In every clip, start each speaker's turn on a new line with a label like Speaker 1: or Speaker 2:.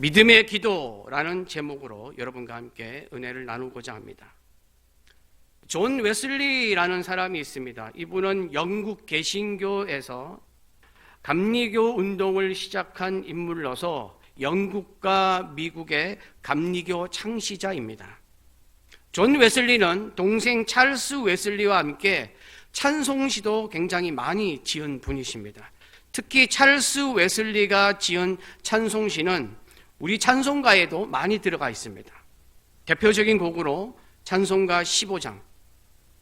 Speaker 1: 믿음의 기도라는 제목으로 여러분과 함께 은혜를 나누고자 합니다. 존 웨슬리라는 사람이 있습니다. 이분은 영국 개신교에서 감리교 운동을 시작한 인물로서 영국과 미국의 감리교 창시자입니다. 존 웨슬리는 동생 찰스 웨슬리와 함께 찬송시도 굉장히 많이 지은 분이십니다. 특히 찰스 웨슬리가 지은 찬송시는 우리 찬송가에도 많이 들어가 있습니다. 대표적인 곡으로 찬송가 15장.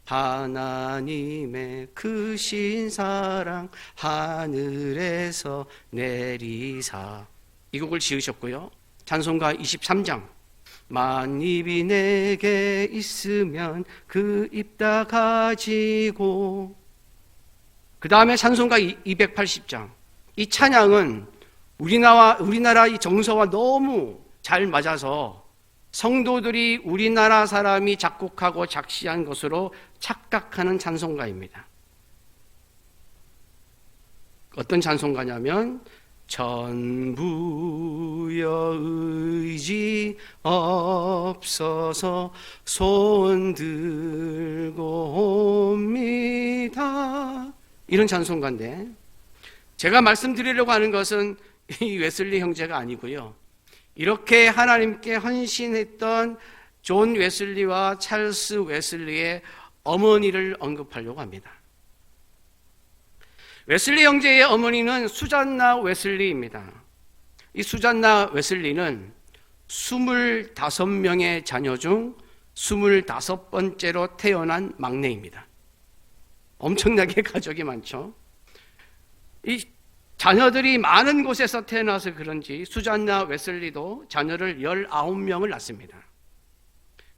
Speaker 1: 하나님의 크신 사랑 하늘에서 내리사. 이 곡을 지으셨고요. 찬송가 23장. 만입이 내게 있으면 그 입 다 가지고. 그 다음에 찬송가 280장. 이 찬양은 우리나라 우리나라 이 정서와 너무 잘 맞아서 성도들이 우리나라 사람이 작곡하고 작시한 것으로 착각하는 찬송가입니다. 어떤 찬송가냐면 전부여 의지 없어서 손 들고 옵니다. 이런 찬송가인데 제가 말씀드리려고 하는 것은 이 웨슬리 형제가 아니고요. 이렇게 하나님께 헌신했던 존 웨슬리와 찰스 웨슬리의 어머니를 언급하려고 합니다. 웨슬리 형제의 어머니는 수잔나 웨슬리입니다. 이 수잔나 웨슬리는 25명의 자녀 중 25번째로 태어난 막내입니다. 엄청나게 가족이 많죠. 이 자녀들이 많은 곳에서 태어나서 그런지 수잔나 웨슬리도 자녀를 19명을 낳습니다.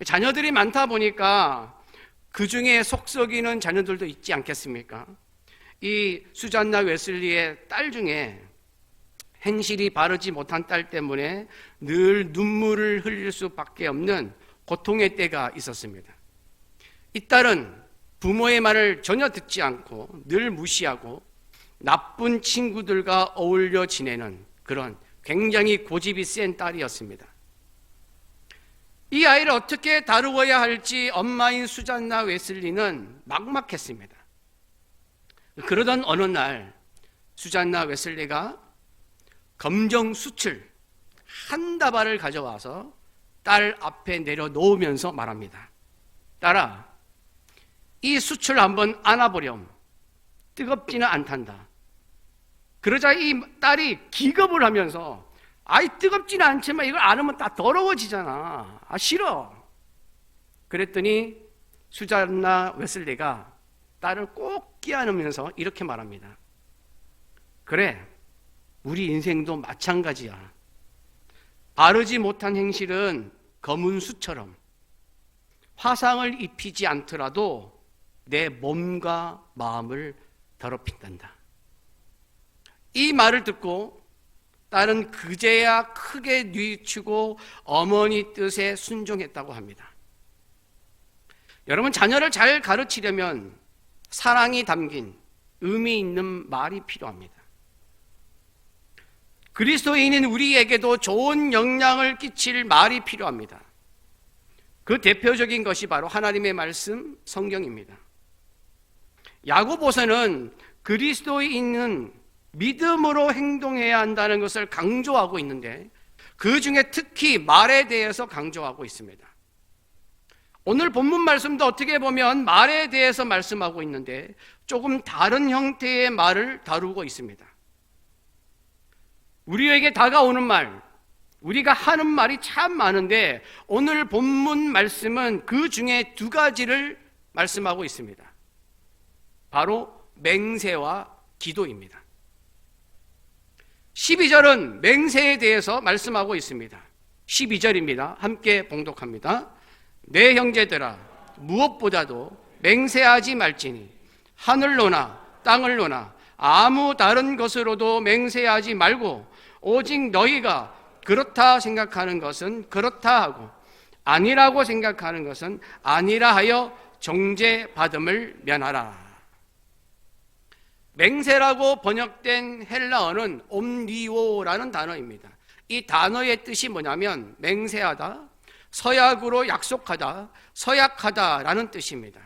Speaker 1: 자녀들이 많다 보니까 그 중에 속썩이는 자녀들도 있지 않겠습니까? 이 수잔나 웨슬리의 딸 중에 행실이 바르지 못한 딸 때문에 늘 눈물을 흘릴 수밖에 없는 고통의 때가 있었습니다. 이 딸은 부모의 말을 전혀 듣지 않고 늘 무시하고 나쁜 친구들과 어울려 지내는 그런 굉장히 고집이 센 딸이었습니다. 이 아이를 어떻게 다루어야 할지 엄마인 수잔나 웨슬리는 막막했습니다. 그러던 어느 날 수잔나 웨슬리가 검정 수출 한 다발을 가져와서 딸 앞에 내려놓으면서 말합니다. 딸아, 이 수출 한번 안아보렴. 뜨겁지는 않단다. 그러자 이 딸이 기겁을 하면서 아이 뜨겁지는 않지만 이걸 안으면 다 더러워지잖아. 아 싫어. 그랬더니 수잔나 웨슬리가 딸을 꼭 끼안으면서 이렇게 말합니다. 그래, 우리 인생도 마찬가지야. 바르지 못한 행실은 검은 수처럼 화상을 입히지 않더라도 내 몸과 마음을 더럽힌단다. 이 말을 듣고 딸은 그제야 크게 뉘치고 어머니 뜻에 순종했다고 합니다. 여러분, 자녀를 잘 가르치려면 사랑이 담긴 의미 있는 말이 필요합니다. 그리스도인인 우리에게도 좋은 영향을 끼칠 말이 필요합니다. 그 대표적인 것이 바로 하나님의 말씀 성경입니다. 야고보서는 그리스도인은 믿음으로 행동해야 한다는 것을 강조하고 있는데 그 중에 특히 말에 대해서 강조하고 있습니다. 오늘 본문 말씀도 어떻게 보면 말에 대해서 말씀하고 있는데 조금 다른 형태의 말을 다루고 있습니다. 우리에게 다가오는 말, 우리가 하는 말이 참 많은데 오늘 본문 말씀은 그 중에 두 가지를 말씀하고 있습니다. 바로 맹세와 기도입니다. 12절은 맹세에 대해서 말씀하고 있습니다. 12절입니다. 함께 봉독합니다. 내 형제들아 무엇보다도 맹세하지 말지니 하늘로나 땅을로나 아무 다른 것으로도 맹세하지 말고 오직 너희가 그렇다 생각하는 것은 그렇다 하고 아니라고 생각하는 것은 아니라 하여 정죄받음을 면하라. 맹세라고 번역된 헬라어는 옴리오라는 단어입니다. 이 단어의 뜻이 뭐냐면 맹세하다, 서약으로 약속하다, 서약하다라는 뜻입니다.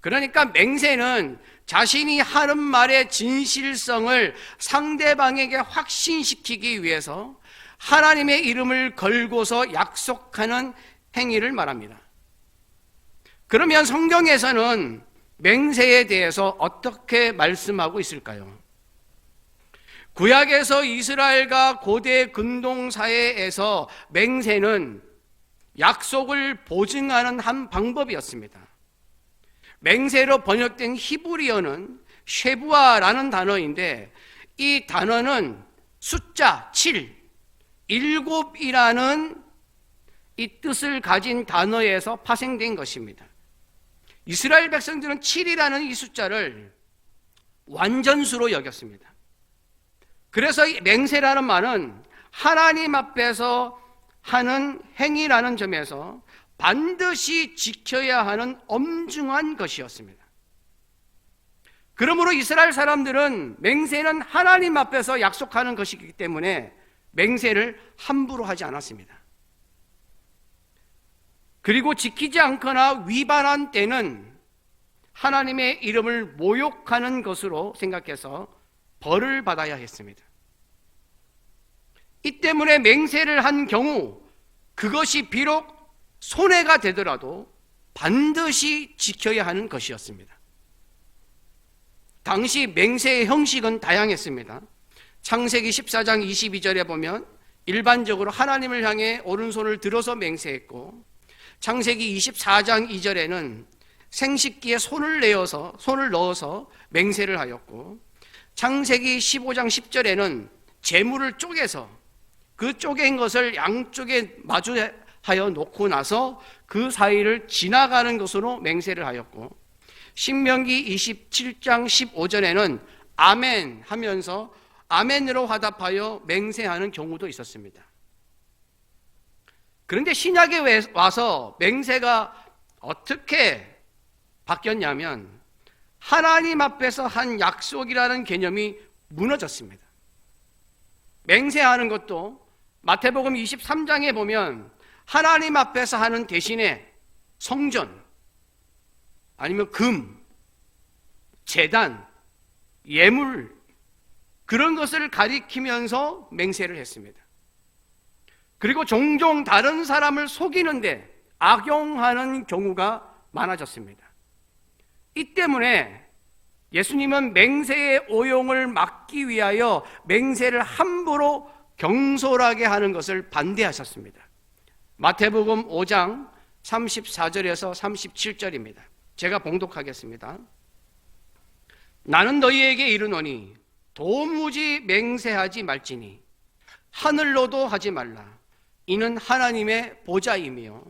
Speaker 1: 그러니까 맹세는 자신이 하는 말의 진실성을 상대방에게 확신시키기 위해서 하나님의 이름을 걸고서 약속하는 행위를 말합니다. 그러면 성경에서는 맹세에 대해서 어떻게 말씀하고 있을까요? 구약에서 이스라엘과 고대 근동 사회에서 맹세는 약속을 보증하는 한 방법이었습니다. 맹세로 번역된 히브리어는 쉐부아라는 단어인데 이 단어는 숫자 7, 일곱이라는 이 뜻을 가진 단어에서 파생된 것입니다. 이스라엘 백성들은 7이라는 이 숫자를 완전수로 여겼습니다. 그래서 이 맹세라는 말은 하나님 앞에서 하는 행위라는 점에서 반드시 지켜야 하는 엄중한 것이었습니다. 그러므로 이스라엘 사람들은 맹세는 하나님 앞에서 약속하는 것이기 때문에 맹세를 함부로 하지 않았습니다. 그리고 지키지 않거나 위반한 때는 하나님의 이름을 모욕하는 것으로 생각해서 벌을 받아야 했습니다. 이 때문에 맹세를 한 경우 그것이 비록 손해가 되더라도 반드시 지켜야 하는 것이었습니다. 당시 맹세의 형식은 다양했습니다. 창세기 14장 22절에 보면 일반적으로 하나님을 향해 오른손을 들어서 맹세했고 창세기 24장 2절에는 생식기에 손을 내어서 손을 넣어서 맹세를 하였고 창세기 15장 10절에는 재물을 쪼개서 그 쪼갠 것을 양쪽에 마주하여 놓고 나서 그 사이를 지나가는 것으로 맹세를 하였고 신명기 27장 15절에는 아멘 하면서 아멘으로 화답하여 맹세하는 경우도 있었습니다. 그런데 신약에 와서 맹세가 어떻게 바뀌었냐면 하나님 앞에서 한 약속이라는 개념이 무너졌습니다. 맹세하는 것도 마태복음 23장에 보면 하나님 앞에서 하는 대신에 성전 아니면 금, 재단, 예물 그런 것을 가리키면서 맹세를 했습니다. 그리고 종종 다른 사람을 속이는데 악용하는 경우가 많아졌습니다. 이 때문에 예수님은 맹세의 오용을 막기 위하여 맹세를 함부로 경솔하게 하는 것을 반대하셨습니다. 마태복음 5장 34절에서 37절입니다. 제가 봉독하겠습니다. 나는 너희에게 이르노니 도무지 맹세하지 말지니 하늘로도 하지 말라. 이는 하나님의 보좌이며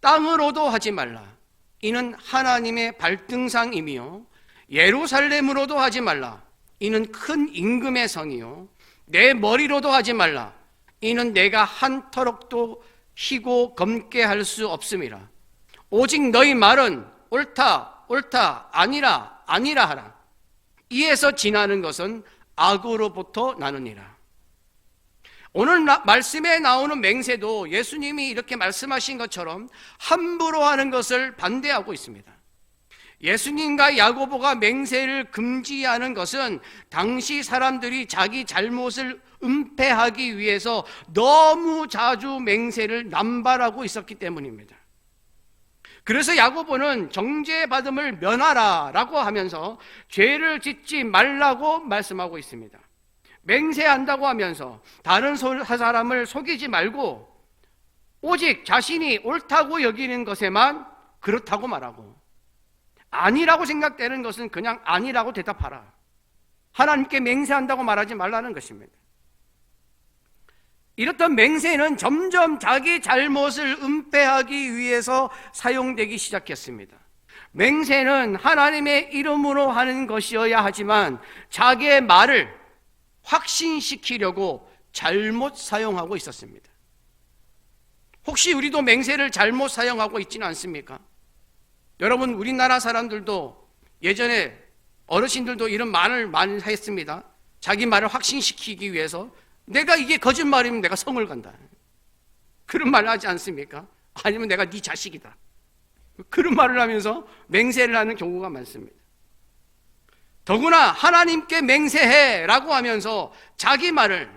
Speaker 1: 땅으로도 하지 말라. 이는 하나님의 발등상이며 예루살렘으로도 하지 말라. 이는 큰 임금의 성이요. 내 머리로도 하지 말라. 이는 내가 한 터럭도 희고 검게 할 수 없음이라. 오직 너희 말은 옳다, 옳다, 아니라, 아니라 하라. 이에서 지나는 것은 악으로부터 나느니라. 오늘 나, 말씀에 나오는 맹세도 예수님이 이렇게 말씀하신 것처럼 함부로 하는 것을 반대하고 있습니다. 예수님과 야고보가 맹세를 금지하는 것은 당시 사람들이 자기 잘못을 은폐하기 위해서 너무 자주 맹세를 남발하고 있었기 때문입니다. 그래서 야고보는 정죄받음을 면하라라고 하면서 죄를 짓지 말라고 말씀하고 있습니다. 맹세한다고 하면서 다른 사람을 속이지 말고 오직 자신이 옳다고 여기는 것에만 그렇다고 말하고 아니라고 생각되는 것은 그냥 아니라고 대답하라. 하나님께 맹세한다고 말하지 말라는 것입니다. 이렇던 맹세는 점점 자기 잘못을 은폐하기 위해서 사용되기 시작했습니다. 맹세는 하나님의 이름으로 하는 것이어야 하지만 자기의 말을 확신시키려고 잘못 사용하고 있었습니다. 혹시 우리도 맹세를 잘못 사용하고 있지는 않습니까? 여러분, 우리나라 사람들도 예전에 어르신들도 이런 말을 많이 했습니다. 자기 말을 확신시키기 위해서 내가 이게 거짓말이면 내가 성을 간다. 그런 말을 하지 않습니까? 아니면 내가 네 자식이다. 그런 말을 하면서 맹세를 하는 경우가 많습니다. 더구나 하나님께 맹세해 라고 하면서 자기 말을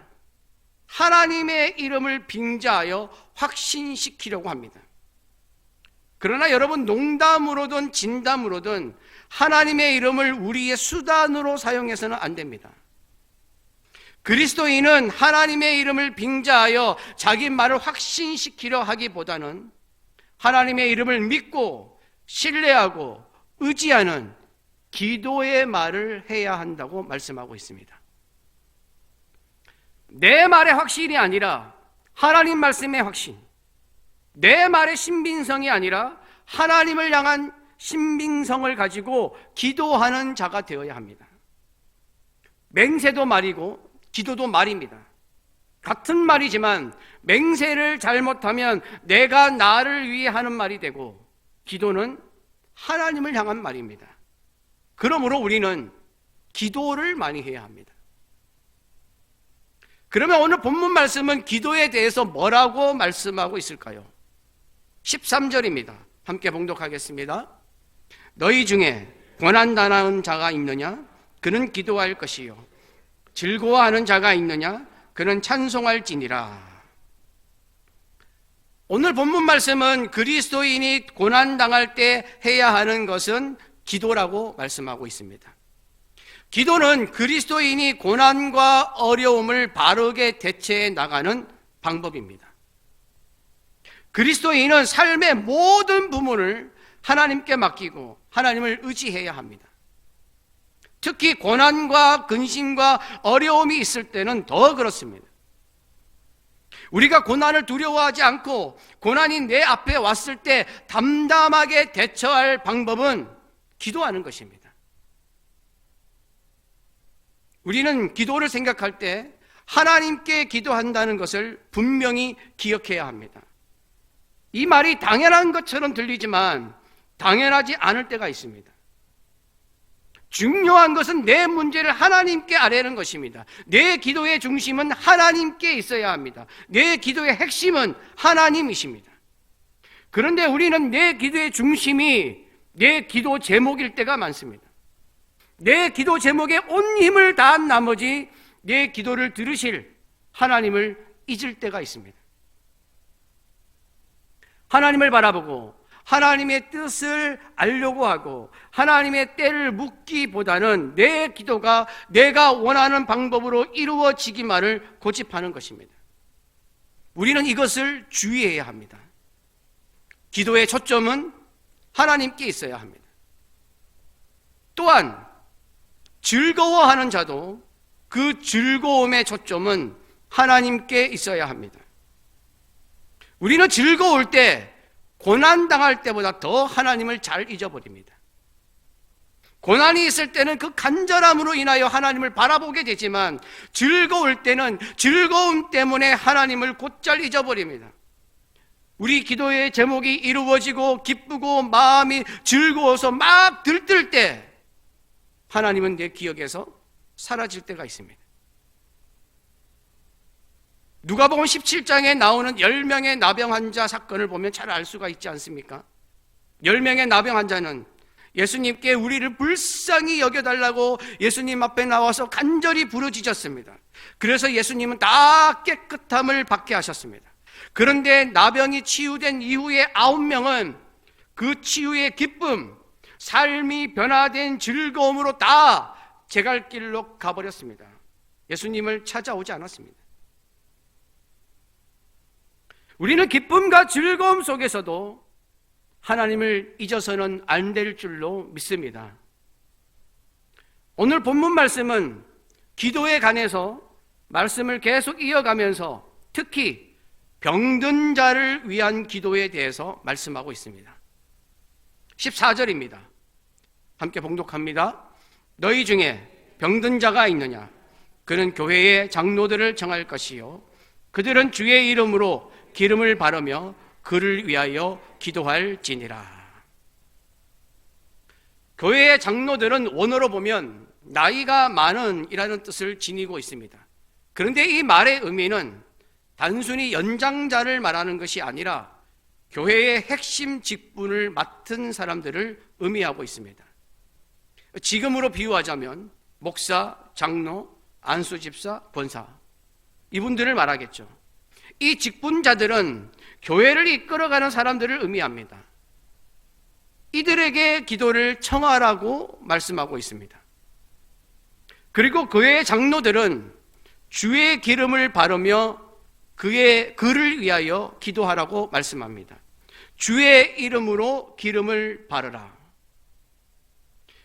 Speaker 1: 하나님의 이름을 빙자하여 확신시키려고 합니다. 그러나 여러분 농담으로든 진담으로든 하나님의 이름을 우리의 수단으로 사용해서는 안 됩니다. 그리스도인은 하나님의 이름을 빙자하여 자기 말을 확신시키려 하기보다는 하나님의 이름을 믿고 신뢰하고 의지하는 기도의 말을 해야 한다고 말씀하고 있습니다. 내 말의 확신이 아니라 하나님 말씀의 확신, 내 말의 신빙성이 아니라 하나님을 향한 신빙성을 가지고 기도하는 자가 되어야 합니다. 맹세도 말이고 기도도 말입니다. 같은 말이지만 맹세를 잘못하면 내가 나를 위해 하는 말이 되고 기도는 하나님을 향한 말입니다. 그러므로 우리는 기도를 많이 해야 합니다. 그러면 오늘 본문 말씀은 기도에 대해서 뭐라고 말씀하고 있을까요? 13절입니다. 함께 봉독하겠습니다. 너희 중에 고난당하는 자가 있느냐? 그는 기도할 것이요. 즐거워하는 자가 있느냐? 그는 찬송할지니라. 오늘 본문 말씀은 그리스도인이 고난당할 때 해야 하는 것은 기도라고 말씀하고 있습니다. 기도는 그리스도인이 고난과 어려움을 바르게 대체해 나가는 방법입니다. 그리스도인은 삶의 모든 부분을 하나님께 맡기고 하나님을 의지해야 합니다. 특히 고난과 근심과 어려움이 있을 때는 더 그렇습니다. 우리가 고난을 두려워하지 않고 고난이 내 앞에 왔을 때 담담하게 대처할 방법은 기도하는 것입니다. 우리는 기도를 생각할 때 하나님께 기도한다는 것을 분명히 기억해야 합니다. 이 말이 당연한 것처럼 들리지만 당연하지 않을 때가 있습니다. 중요한 것은 내 문제를 하나님께 아뢰는 것입니다. 내 기도의 중심은 하나님께 있어야 합니다. 내 기도의 핵심은 하나님이십니다. 그런데 우리는 내 기도의 중심이 내 기도 제목일 때가 많습니다. 내 기도 제목에 온 힘을 다한 나머지 내 기도를 들으실 하나님을 잊을 때가 있습니다. 하나님을 바라보고 하나님의 뜻을 알려고 하고 하나님의 때를 묻기보다는 내 기도가 내가 원하는 방법으로 이루어지기만을 고집하는 것입니다. 우리는 이것을 주의해야 합니다. 기도의 초점은 하나님께 있어야 합니다. 또한 즐거워하는 자도 그 즐거움의 초점은 하나님께 있어야 합니다. 우리는 즐거울 때 고난 당할 때보다 더 하나님을 잘 잊어버립니다. 고난이 있을 때는 그 간절함으로 인하여 하나님을 바라보게 되지만 즐거울 때는 즐거움 때문에 하나님을 곧잘 잊어버립니다. 우리 기도의 제목이 이루어지고 기쁘고 마음이 즐거워서 막 들뜰 때 하나님은 내 기억에서 사라질 때가 있습니다. 누가복음 17장에 나오는 10명의 나병 환자 사건을 보면 잘 알 수가 있지 않습니까? 10명의 나병 환자는 예수님께 우리를 불쌍히 여겨달라고 예수님 앞에 나와서 간절히 부르짖었습니다. 그래서 예수님은 다 깨끗함을 받게 하셨습니다. 그런데 나병이 치유된 이후에 아홉 명은 그 치유의 기쁨, 삶이 변화된 즐거움으로 다 제갈 길로 가버렸습니다. 예수님을 찾아오지 않았습니다. 우리는 기쁨과 즐거움 속에서도 하나님을 잊어서는 안 될 줄로 믿습니다. 오늘 본문 말씀은 기도에 관해서 말씀을 계속 이어가면서 특히 병든 자를 위한 기도에 대해서 말씀하고 있습니다. 14절입니다. 함께 봉독합니다. 너희 중에 병든 자가 있느냐? 그는 교회의 장로들을 정할 것이요. 그들은 주의 이름으로 기름을 바르며 그를 위하여 기도할 지니라. 교회의 장로들은 원어로 보면 나이가 많은이라는 뜻을 지니고 있습니다. 그런데 이 말의 의미는 단순히 연장자를 말하는 것이 아니라 교회의 핵심 직분을 맡은 사람들을 의미하고 있습니다. 지금으로 비유하자면 목사, 장로, 안수집사, 권사 이분들을 말하겠죠. 이 직분자들은 교회를 이끌어가는 사람들을 의미합니다. 이들에게 기도를 청하라고 말씀하고 있습니다. 그리고 교회의 장로들은 주의 기름을 바르며 그의 그를 위하여 기도하라고 말씀합니다. 주의 이름으로 기름을 바르라.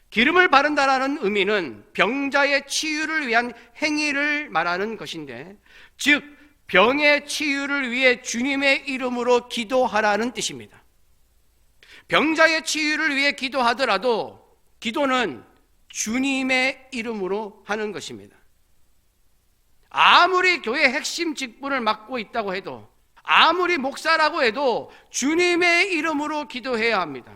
Speaker 1: 기름을 바른다라는 의미는 병자의 치유를 위한 행위를 말하는 것인데, 즉, 병의 치유를 위해 주님의 이름으로 기도하라는 뜻입니다. 병자의 치유를 위해 기도하더라도 기도는 주님의 이름으로 하는 것입니다. 아무리 교회 핵심 직분을 맡고 있다고 해도 아무리 목사라고 해도 주님의 이름으로 기도해야 합니다.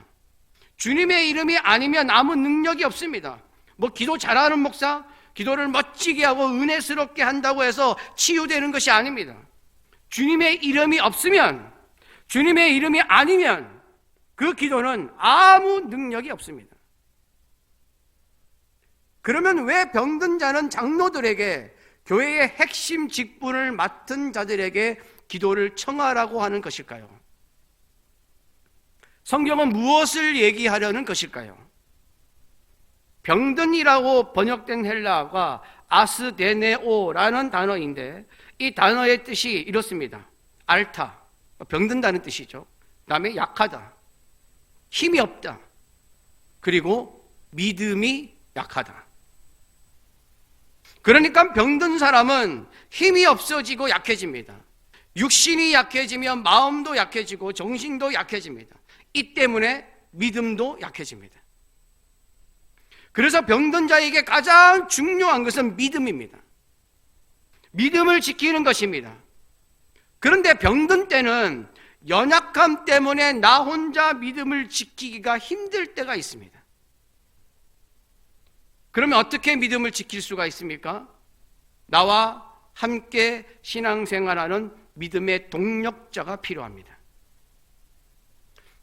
Speaker 1: 주님의 이름이 아니면 아무 능력이 없습니다. 뭐 기도 잘하는 목사, 기도를 멋지게 하고 은혜스럽게 한다고 해서 치유되는 것이 아닙니다. 주님의 이름이 없으면, 주님의 이름이 아니면 그 기도는 아무 능력이 없습니다. 그러면 왜 병든 자는 장로들에게 교회의 핵심 직분을 맡은 자들에게 기도를 청하라고 하는 것일까요? 성경은 무엇을 얘기하려는 것일까요? 병든이라고 번역된 헬라어가 아스데네오라는 단어인데 이 단어의 뜻이 이렇습니다. 알타, 병든다는 뜻이죠. 그 다음에 약하다, 힘이 없다, 그리고 믿음이 약하다. 그러니까 병든 사람은 힘이 없어지고 약해집니다. 육신이 약해지면 마음도 약해지고 정신도 약해집니다. 이 때문에 믿음도 약해집니다. 그래서 병든 자에게 가장 중요한 것은 믿음입니다. 믿음을 지키는 것입니다. 그런데 병든 때는 연약함 때문에 나 혼자 믿음을 지키기가 힘들 때가 있습니다. 그러면 어떻게 믿음을 지킬 수가 있습니까? 나와 함께 신앙생활하는 믿음의 동력자가 필요합니다.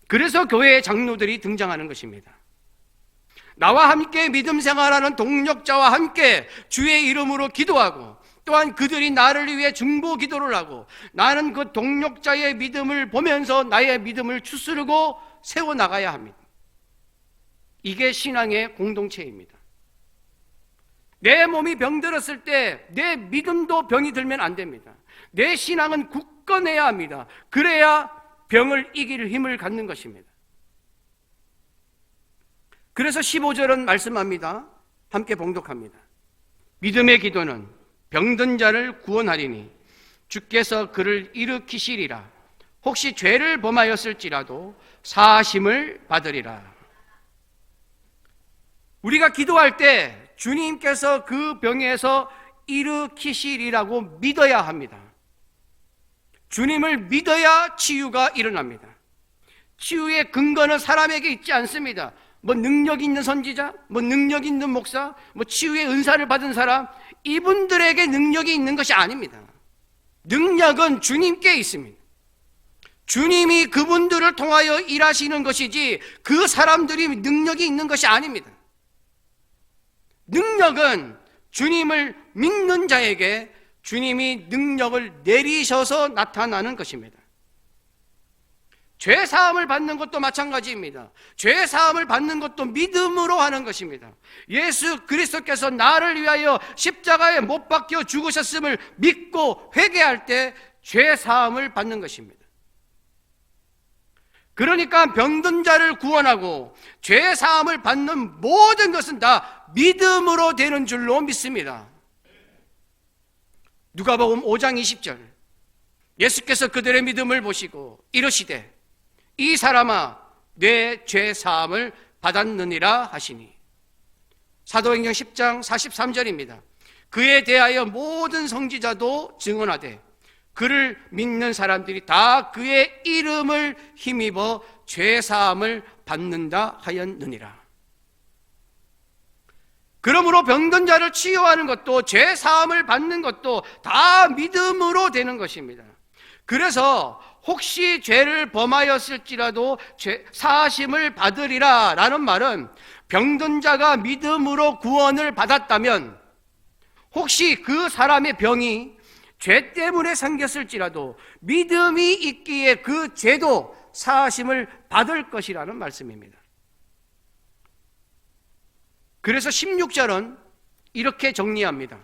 Speaker 1: 그래서 교회의 장로들이 등장하는 것입니다. 나와 함께 믿음 생활하는 동력자와 함께 주의 이름으로 기도하고 또한 그들이 나를 위해 중보 기도를 하고 나는 그 동력자의 믿음을 보면서 나의 믿음을 추스르고 세워 나가야 합니다. 이게 신앙의 공동체입니다. 내 몸이 병들었을 때 내 믿음도 병이 들면 안 됩니다. 내 신앙은 굳건해야 합니다. 그래야 병을 이길 힘을 갖는 것입니다. 그래서 15절은 말씀합니다. 함께 봉독합니다. 믿음의 기도는 병든 자를 구원하리니 주께서 그를 일으키시리라. 혹시 죄를 범하였을지라도 사심을 받으리라. 우리가 기도할 때 주님께서 그 병에서 일으키시리라고 믿어야 합니다. 주님을 믿어야 치유가 일어납니다. 치유의 근거는 사람에게 있지 않습니다. 뭐 능력 있는 선지자, 뭐 능력 있는 목사, 뭐 치유의 은사를 받은 사람, 이분들에게 능력이 있는 것이 아닙니다. 능력은 주님께 있습니다. 주님이 그분들을 통하여 일하시는 것이지 그 사람들이 능력이 있는 것이 아닙니다. 능력은 주님을 믿는 자에게 주님이 능력을 내리셔서 나타나는 것입니다. 죄 사함을 받는 것도 마찬가지입니다. 죄 사함을 받는 것도 믿음으로 하는 것입니다. 예수 그리스도께서 나를 위하여 십자가에 못 박혀 죽으셨음을 믿고 회개할 때 죄 사함을 받는 것입니다. 그러니까 병든 자를 구원하고 죄 사함을 받는 모든 것은 다 믿음으로 되는 줄로 믿습니다. 누가복음 5장 20절. 예수께서 그들의 믿음을 보시고 이러시되 이 사람아 내 죄 사함을 받았느니라 하시니 사도행전 10장 43절입니다. 그에 대하여 모든 성지자도 증언하되 그를 믿는 사람들이 다 그의 이름을 힘입어 죄 사함을 받는다 하였느니라. 그러므로 병든 자를 치유하는 것도 죄 사함을 받는 것도 다 믿음으로 되는 것입니다. 그래서 혹시 죄를 범하였을지라도 죄 사하심을 받으리라 라는 말은 병든 자가 믿음으로 구원을 받았다면 혹시 그 사람의 병이 죄 때문에 생겼을지라도 믿음이 있기에 그 죄도 사하심을 받을 것이라는 말씀입니다. 그래서 16절은 이렇게 정리합니다.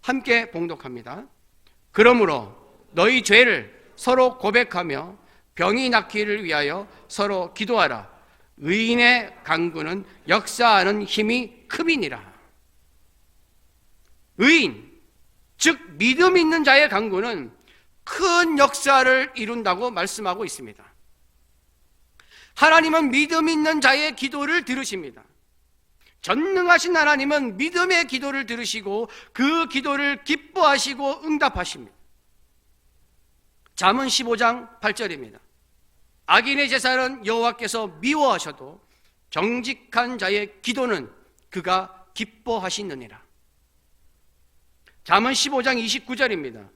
Speaker 1: 함께 봉독합니다. 그러므로 너희 죄를 서로 고백하며 병이 낫기를 위하여 서로 기도하라. 의인의 강구는 역사하는 힘이 큼이니라. 의인, 즉 믿음 있는 자의 강구는 큰 역사를 이룬다고 말씀하고 있습니다. 하나님은 믿음 있는 자의 기도를 들으십니다. 전능하신 하나님은 믿음의 기도를 들으시고 그 기도를 기뻐하시고 응답하십니다. 잠언 15장 8절입니다. 악인의 제사는 여호와께서 미워하셔도 정직한 자의 기도는 그가 기뻐하시느니라. 잠언 15장 29절입니다.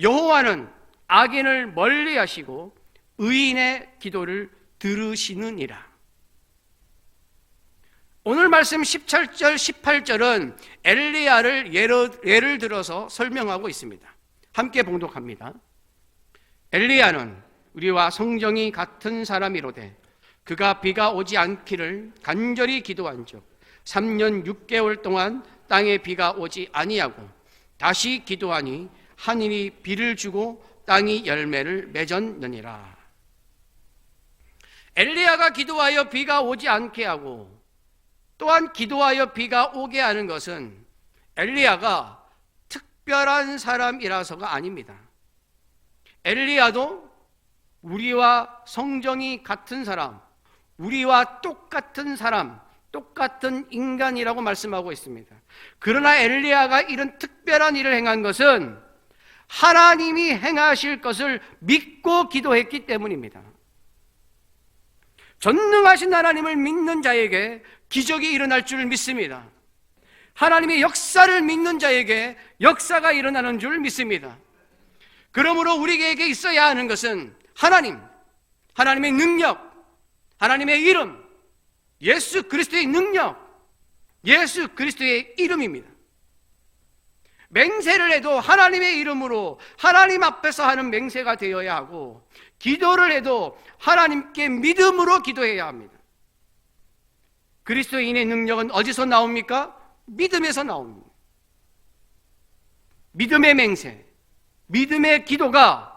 Speaker 1: 여호와는 악인을 멀리 하시고 의인의 기도를 들으시느니라. 오늘 말씀 17절, 18절은 엘리야를 예로, 예를 들어서 설명하고 있습니다. 함께 봉독합니다. 엘리야는 우리와 성정이 같은 사람이로되 그가 비가 오지 않기를 간절히 기도한 즉 3년 6개월 동안 땅에 비가 오지 아니하고 다시 기도하니 하늘이 비를 주고 땅이 열매를 맺었느니라. 엘리야가 기도하여 비가 오지 않게 하고 또한 기도하여 비가 오게 하는 것은 엘리야가 특별한 사람이라서가 아닙니다. 엘리야도 우리와 성정이 같은 사람, 우리와 똑같은 사람, 똑같은 인간이라고 말씀하고 있습니다. 그러나 엘리야가 이런 특별한 일을 행한 것은 하나님이 행하실 것을 믿고 기도했기 때문입니다. 전능하신 하나님을 믿는 자에게 기적이 일어날 줄 믿습니다. 하나님의 역사를 믿는 자에게 역사가 일어나는 줄 믿습니다. 그러므로 우리에게 있어야 하는 것은 하나님, 하나님의 능력, 하나님의 이름, 예수 그리스도의 능력, 예수 그리스도의 이름입니다. 맹세를 해도 하나님의 이름으로 하나님 앞에서 하는 맹세가 되어야 하고 기도를 해도 하나님께 믿음으로 기도해야 합니다. 그리스도인의 능력은 어디서 나옵니까? 믿음에서 나옵니다. 믿음의 맹세, 믿음의 기도가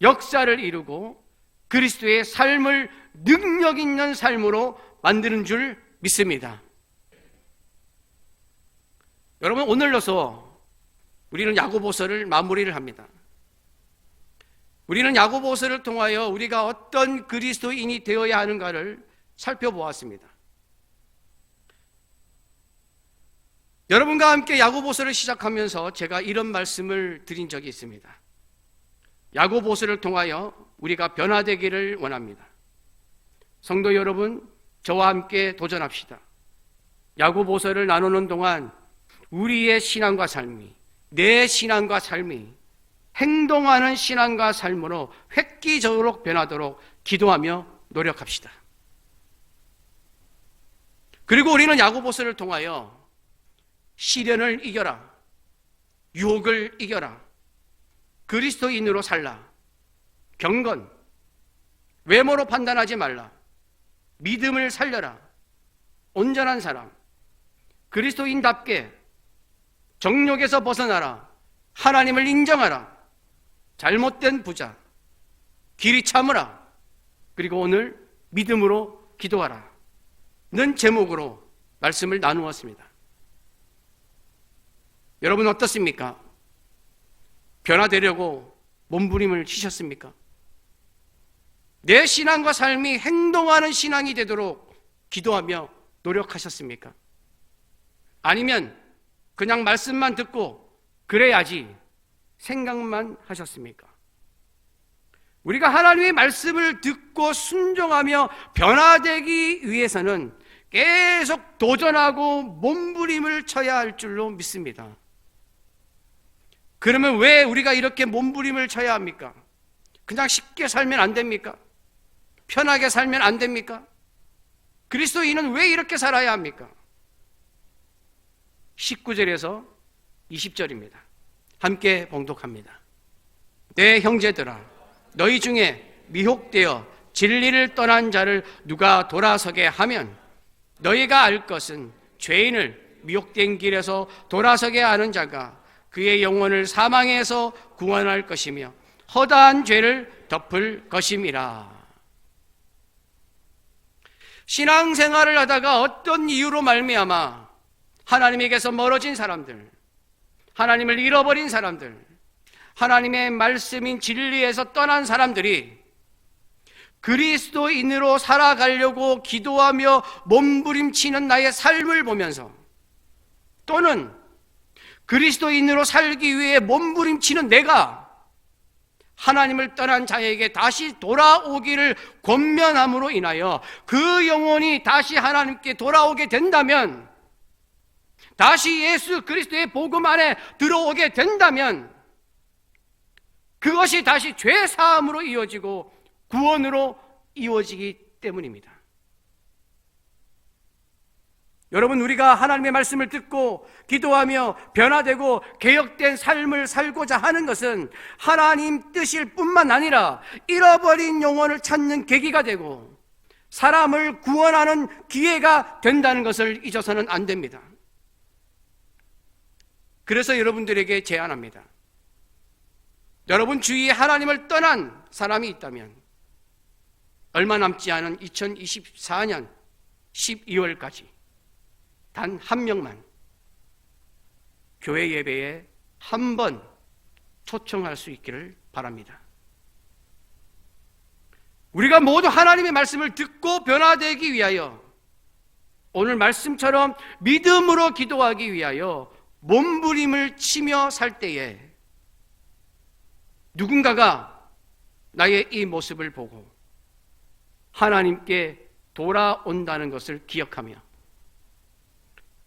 Speaker 1: 역사를 이루고 그리스도의 삶을 능력 있는 삶으로 만드는 줄 믿습니다. 여러분 오늘로서 우리는 야고보서를 마무리를 합니다. 우리는 야고보서를 통하여 우리가 어떤 그리스도인이 되어야 하는가를 살펴보았습니다. 여러분과 함께 야고보서를 시작하면서 제가 이런 말씀을 드린 적이 있습니다. 야고보서를 통하여 우리가 변화되기를 원합니다. 성도 여러분, 저와 함께 도전합시다. 야고보서를 나누는 동안 우리의 신앙과 삶이 내 신앙과 삶이 행동하는 신앙과 삶으로 획기적으로 변하도록 기도하며 노력합시다. 그리고 우리는 야고보서를 통하여 시련을 이겨라. 유혹을 이겨라. 그리스도인으로 살라. 경건. 외모로 판단하지 말라. 믿음을 살려라. 온전한 사람. 그리스도인답게 정욕에서 벗어나라. 하나님을 인정하라. 잘못된 부자. 길이 참으라. 그리고 오늘 믿음으로 기도하라. 는 제목으로 말씀을 나누었습니다. 여러분 어떻습니까? 변화되려고 몸부림을 치셨습니까? 내 신앙과 삶이 행동하는 신앙이 되도록 기도하며 노력하셨습니까? 아니면 그냥 말씀만 듣고 그래야지 생각만 하셨습니까? 우리가 하나님의 말씀을 듣고 순종하며 변화되기 위해서는 계속 도전하고 몸부림을 쳐야 할 줄로 믿습니다. 그러면 왜 우리가 이렇게 몸부림을 쳐야 합니까? 그냥 쉽게 살면 안 됩니까? 편하게 살면 안 됩니까? 그리스도인은 왜 이렇게 살아야 합니까? 19절에서 20절입니다. 함께 봉독합니다. 내 형제들아, 너희 중에 미혹되어 진리를 떠난 자를 누가 돌아서게 하면 너희가 알 것은 죄인을 미혹된 길에서 돌아서게 하는 자가 그의 영혼을 사망에서 구원할 것이며 허다한 죄를 덮을 것임이라. 신앙생활을 하다가 어떤 이유로 말미암아 하나님에게서 멀어진 사람들, 하나님을 잃어버린 사람들, 하나님의 말씀인 진리에서 떠난 사람들이 그리스도인으로 살아가려고 기도하며 몸부림치는 나의 삶을 보면서 또는 그리스도인으로 살기 위해 몸부림치는 내가 하나님을 떠난 자에게 다시 돌아오기를 권면함으로 인하여 그 영혼이 다시 하나님께 돌아오게 된다면 다시 예수 그리스도의 복음 안에 들어오게 된다면 그것이 다시 죄 사함으로 이어지고 구원으로 이어지기 때문입니다. 여러분 우리가 하나님의 말씀을 듣고 기도하며 변화되고 개혁된 삶을 살고자 하는 것은 하나님 뜻일 뿐만 아니라 잃어버린 영혼을 찾는 계기가 되고 사람을 구원하는 기회가 된다는 것을 잊어서는 안 됩니다. 그래서 여러분들에게 제안합니다. 여러분 주위에 하나님을 떠난 사람이 있다면 얼마 남지 않은 2024년 12월까지 단 한 명만 교회 예배에 한 번 초청할 수 있기를 바랍니다. 우리가 모두 하나님의 말씀을 듣고 변화되기 위하여 오늘 말씀처럼 믿음으로 기도하기 위하여 몸부림을 치며 살 때에 누군가가 나의 이 모습을 보고 하나님께 돌아온다는 것을 기억하며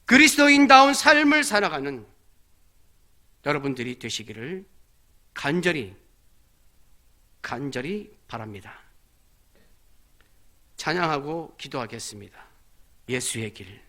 Speaker 1: 그리스도인다운 삶을 살아가는 여러분들이 되시기를 간절히 간절히 바랍니다. 찬양하고 기도하겠습니다. 예수의 길.